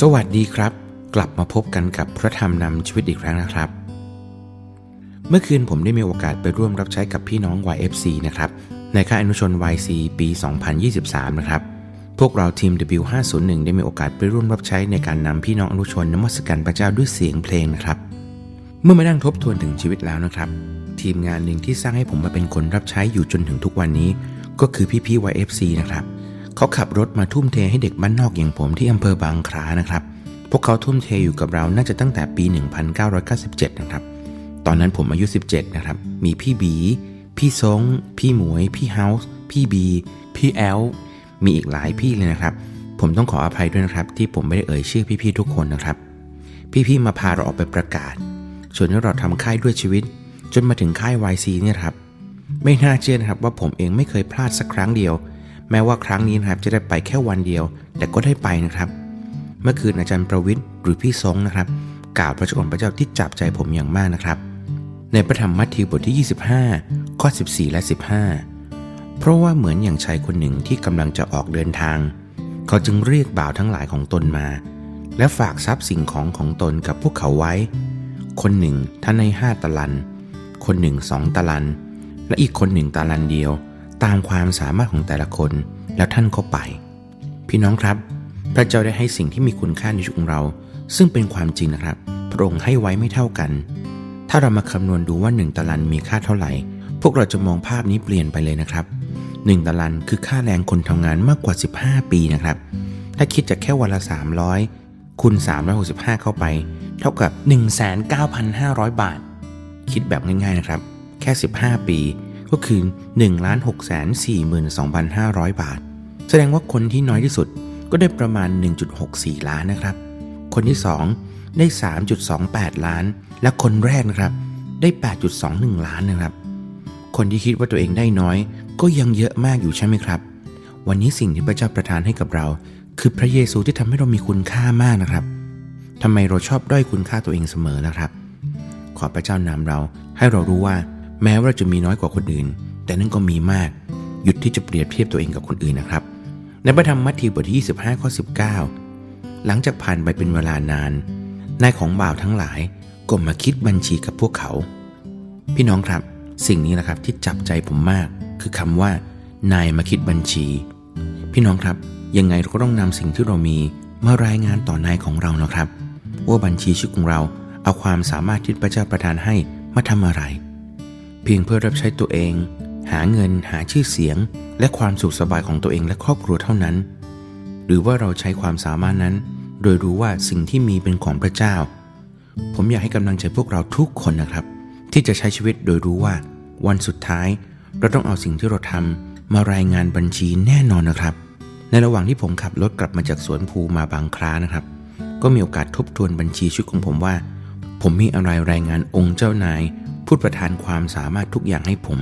สวัสดีครับ กลับมาพบกันกับพระธรรมนำชีวิตอีกครั้งนะครับ เมื่อคืนผมได้มีโอกาสไปร่วมรับใช้กับพี่น้อง YFC นะครับ ในค่ายอนุชน YC ปี 2023 นะครับ พวกเราทีม W501 ได้มีโอกาสไปร่วมรับใช้ในการนำพี่น้องอนุชนนมัสการพระเจ้าด้วยเสียงเพลงนะครับ เมื่อมานั่งทบทวนถึงชีวิตแล้วนะครับ ทีมงานหนึ่งที่สร้างให้ผมมาเป็นคนรับใช้อยู่จนถึงทุกวันนี้ ก็คือพี่ๆ YFC นะครับ เขาขับรถมาทุ่มเทให้เด็กบ้านนอกอย่างผมที่อำเภอบางคล้านะครับ พวกเขาทุ่มเทอยู่กับเราน่าจะตั้งแต่ปี 1997 นะครับ ตอนนั้นผมอายุ 17 นะครับ มีพี่บี พี่ซง พี่หมวย พี่เฮาส์ พี่บี พี่แอล มีอีกหลายพี่เลยนะครับ ผมต้องขออภัยด้วยนะครับ ที่ผมไม่ได้เอ่ยชื่อพี่ๆทุกคนนะครับ พี่ๆมาพาเราออกไปประกาศส่วนที่เราทำค่ายด้วยชีวิต จนมาถึงค่าย YC เนี่ยครับ ไม่น่าเชื่อนะครับว่าผมเองไม่เคยพลาดสักครั้งเดียว แม้ว่าครั้งนี้นะครับจะได้ไปแค่วันเดียว แต่ก็ได้ไปนะครับ เมื่อคืนอาจารย์ประวิทย์หรือพี่ซงนะครับ กล่าวพระชนพระเจ้าที่จับใจผมอย่างมากนะครับ ในพระธรรมมัทธิวบทที่ 25 ข้อ 14 และ 15 เพราะว่าเหมือนอย่างชายคนหนึ่งที่กำลังจะออกเดินทาง เขาจึงเรียกบ่าวทั้งหลายของตนมา และฝากทรัพย์สิ่งของของตนกับพวกเขาไว้ คนหนึ่งท่านให้ห้าตะลัน คนหนึ่งสองตะลัน และอีกคนหนึ่งตะลันเดียว ตามความสามารถของแต่ละคน แล้วท่านก็ไป พี่น้องครับ พระเจ้าได้ให้สิ่งที่มีคุณค่าในชีวิตของเรา ซึ่งเป็นความจริงนะครับ พระองค์ให้ไว้ไม่เท่ากัน ถ้าเรามาคำนวณดูว่า 1ตารางมีค่าเท่าไหร่ พวกเราจะมองภาพนี้เปลี่ยนไปเลยนะครับ 1ตารางคือค่าแรงคนทำงานมากกว่า 15 ปีนะครับ ถ้าคิดจากแค่วันละ 300คูณ365 เข้าไป เท่ากับ 19,500 บาท คิดแบบง่ายๆนะครับ แค่ 15 ปี ก็คือ 1 6 4 2 5 0 0 บาท แสดงว่าคนที่น้อยที่สุดก็ได้ประมาณ 1.64 ล้านนะครับ คนที่ 2 ได้ 3.28 ล้าน และคนแรกนะครับ ได้ 8.21 ล้านนะครับ คนที่คิดว่าตัวเองได้น้อยก็ยังเยอะมากอยู่ใช่ไหมครับ วันนี้สิ่งที่พระเจ้าประทานให้กับเรา คือพระเยซูที่ทำให้เรามีคุณค่ามากนะครับทำไมเราชอบด้อยคุณค่าตัวเองเสมอนะครับ ขอพระเจ้านำเราให้เรารู้ว่า แม้ว่าจะมีน้อยกว่าคนอื่น แต่นั่นก็มีมาก หยุดที่จะเปรียบเทียบตัวเองกับคนอื่นนะครับ ในพระธรรมมัทธิวบทที่25ข้อ19 หลังจากผ่านไปเป็นเวลานานนายของบ่าวทั้งหลายก็มาคิดบัญชีกับพวกเขา พี่น้องครับ สิ่งนี้นะครับที่จับใจผมมาก คือคำว่า นายมาคิดบัญชี พี่น้องครับยังไงเราก็ต้องนำสิ่งที่เรามีมารายงานต่อนายของเรานะครับ ว่าบัญชีชีวิตของเราเอาความสามารถที่พระเจ้าประทานให้มาทำอะไร เพียงเพื่อรับใช้ตัวเอง หาเงินหาชื่อเสียง และความสุขสบายของตัวเองและครอบครัวเท่านั้น หรือว่าเราใช้ความสามารถนั้น โดยรู้ว่าสิ่งที่มีเป็นของพระเจ้า ผมอยากให้กำลังใจพวกเราทุกคนนะครับ ที่จะใช้ชีวิตโดยรู้ว่า วันสุดท้าย เราต้องเอาสิ่งที่เราทำมารายงานบัญชีแน่นอนนะครับ ในระหว่างที่ผมขับรถกลับมาจากสวนภูมาบางคล้านะครับ ก็มีโอกาสทบทวนบัญชีชีวิตของผมว่า ผมมีอะไรรายงานองค์เจ้านาย พูดประทานความสามารถทุกอย่างให้ผม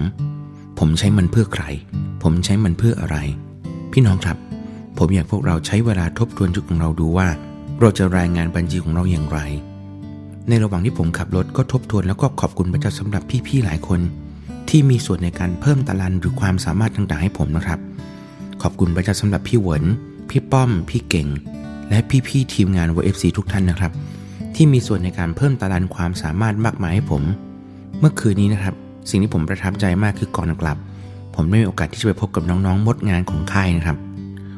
ผมใช้มันเพื่อใคร ผมใช้มันเพื่ออะไร พี่น้องครับ ผมอยากพวกเราใช้เวลาทบทวนชีวิตของเราดูว่า เราจะรายงานบัญชีของเราอย่างไร ในระหว่างที่ผมขับรถก็ทบทวนแล้วก็ขอบคุณพระเจ้าสำหรับพี่ๆหลายคน ที่มีส่วนในการเพิ่มตารางหรือความสามารถต่างๆให้ผมนะครับ ขอบคุณพระเจ้าสำหรับพี่เหวินพี่ป้อม พี่เก่ง และพี่ๆทีมงาน WFC ทุกท่านนะครับ ที่มีส่วนในการเพิ่มตารางความสามารถมากมายให้ผม เมื่อคืนนี้นะครับ สิ่งที่ผมประทับใจมากคือก่อนกลับ ผมได้มีโอกาสที่จะไปพบกับน้องๆมดงานของค่ายนะครับ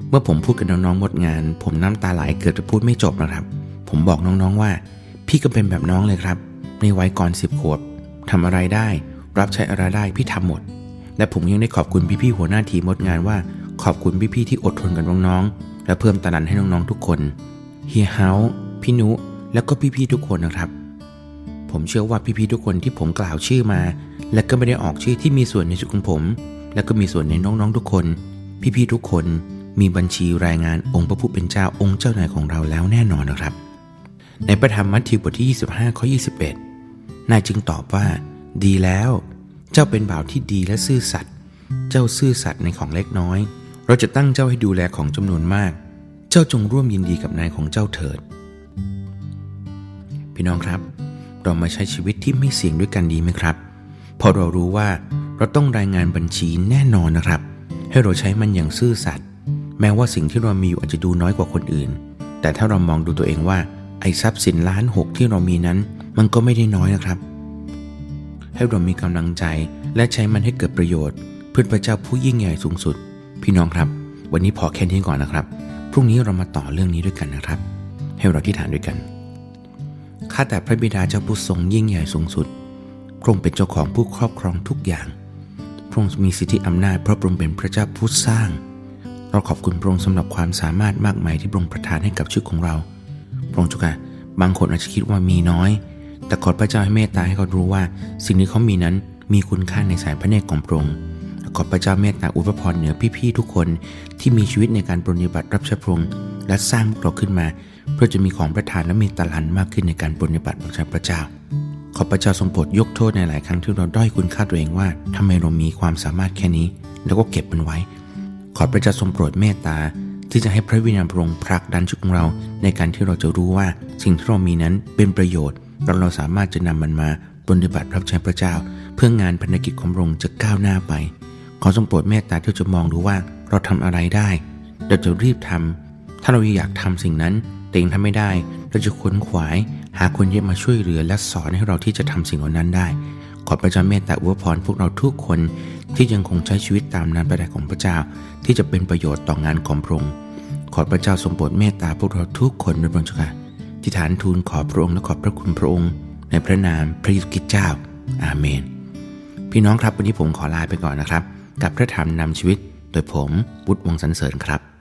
เมื่อผมพูดกับน้องๆมดงาน ผมน้ำตาไหลเกือบจะพูดไม่จบนะครับ ผมบอกน้องๆว่า พี่ก็เป็นแบบน้องเลยครับ ในวัยก่อนสิบขวบทำอะไรได้ รับใช้อะไรได้พี่ทำหมด และผมยังได้ขอบคุณพี่ๆหัวหน้าทีมมดงานว่า ขอบคุณพี่ๆที่อดทนกับน้องๆและเพิ่มตารางให้น้องๆทุกคนเฮียเฮาพี่นุ แล้วก็พี่ๆทุกคนนะครับ ผมเชื่อว่าพี่ๆทุกคนที่ผมกล่าวชื่อมา และก็ไม่ได้ออกชื่อที่มีส่วนในชีวิตของผม และก็มีส่วนในน้องๆทุกคน พี่ๆทุกคนมีบัญชีรายงานองค์พระผู้เป็นเจ้าองค์เจ้านายของเราแล้วแน่นอนนะครับ ในพระธรรมมัทธิวบทที่ 25ข้อ21 นายจึงตอบว่า ดีแล้ว เจ้าเป็นบ่าวที่ดีและซื่อสัตย์เจ้าซื่อสัตย์ในของเล็กน้อย เราจะตั้งเจ้าให้ดูแลของจำนวนมาก เจ้าจงร่วมยินดีกับนายของเจ้าเถิด พี่น้องครับ เรามาใช้ชีวิตที่ไม่เสี่ยงด้วยกันดีไหมครับพราะเรารู้ว่าเราต้องรายงานบัญชีแน่นอนนะครับ ให้เราใช้มันอย่างซื่อสัตย์แม้ว่าสิ่งที่เรามีอยู่อาจจะดูน้อยกว่าคนอื่น แต่ถ้าเรามองดูตัวเองว่าไอ้ทรัพย์สินล้านหกที่เรามีนั้น มันก็ไม่ได้น้อยนะครับ ให้เรามีกำลังใจและใช้มันให้เกิดประโยชน์ เพื่อพระเจ้าผู้ยิ่งใหญ่สูงสุด พี่น้องครับ วันนี้พอแค่นี้ก่อนนะครับ พรุ่งนี้เรามาต่อเรื่องนี้ด้วยกันนะครับ ให้เราที่ฐานด้วยกัน ข้าแต่พระบิดาเจ้าผู้ทรงยิ่งใหญ่สูงสุด พระองค์เป็นเจ้าของผู้ครอบครองทุกอย่าง พระองค์มีสิทธิอำนาจเพราะพระองค์เป็นพระเจ้าผู้สร้าง เราขอบคุณพระองค์สำหรับความสามารถมากมายที่พระองค์ประทานให้กับชีวิตของเรา พระองค์จุกะบางคนอาจจะคิดว่ามีน้อย แต่ขอพระเจ้าให้เมตตาให้เขารู้ว่า สิ่งที่เขามีนั้นมีคุณค่าในสายพระเนตรของพระองค์ขอพระเจ้าเมตตาอุปพรเหนือพี่ๆทุกคนที่มีชีวิตในการปฏิบัติรับใช้พระองค์และสร้างพวกเราขึ้นมา เพื่อจะมีของประทานและมีตะลันมากขึ้นในการปฏิบัติรับใช้พระเจ้า ขอพระเจ้าทรงโปรดยกโทษในหลายครั้งที่เราด้อยคุณค่าตัวเองว่าทำไมเรามีความสามารถแค่นี้ แล้วก็เก็บมันไว้ ขอพระเจ้าทรงโปรดเมตตาที่จะให้พระวิญญาณพระองค์ผลักดันชีวิตของเราในการที่เราจะรู้ว่าสิ่งที่เรามีนั้นเป็นประโยชน์เราเราสามารถจะนำมันมาปฏิบัติรับใช้พระเจ้า เพื่องานพันธกิจของพระองค์จะก้าวหน้าไป ขอทรงโปรดเมตตาที่จะมองดูว่าเราทำอะไรได้เราจะรีบทำถ้าเราอยากทำสิ่งนั้น แต่ยังทำไม่ได้ เราจะขวนขวาย หาคนเยอะมาช่วยเหลือและสอนให้เราที่จะทำสิ่งเหล่านั้นได้ ขอพระเจ้าเมตตาอวยพรพวกเราทุกคนที่ยังคงใช้ชีวิตตามนานประดาของพระเจ้า ที่จะเป็นประโยชน์ต่องานของพระองค์ขอพระเจ้าทรงโปรดเมตตาพวกเราทุกคนด้วยพระองค์เจ้าค่ะที่ฐานทูลขอพระองค์และขอบพระคุณพระองค์ ในพระนามพระเยซูคริสต์เจ้า อาเมน พี่น้องครับวันนี้ผมขอลาไปก่อนนะครับ กับพระธรรมนำชีวิตโดยผมวุฒิวงสันเสริญครับ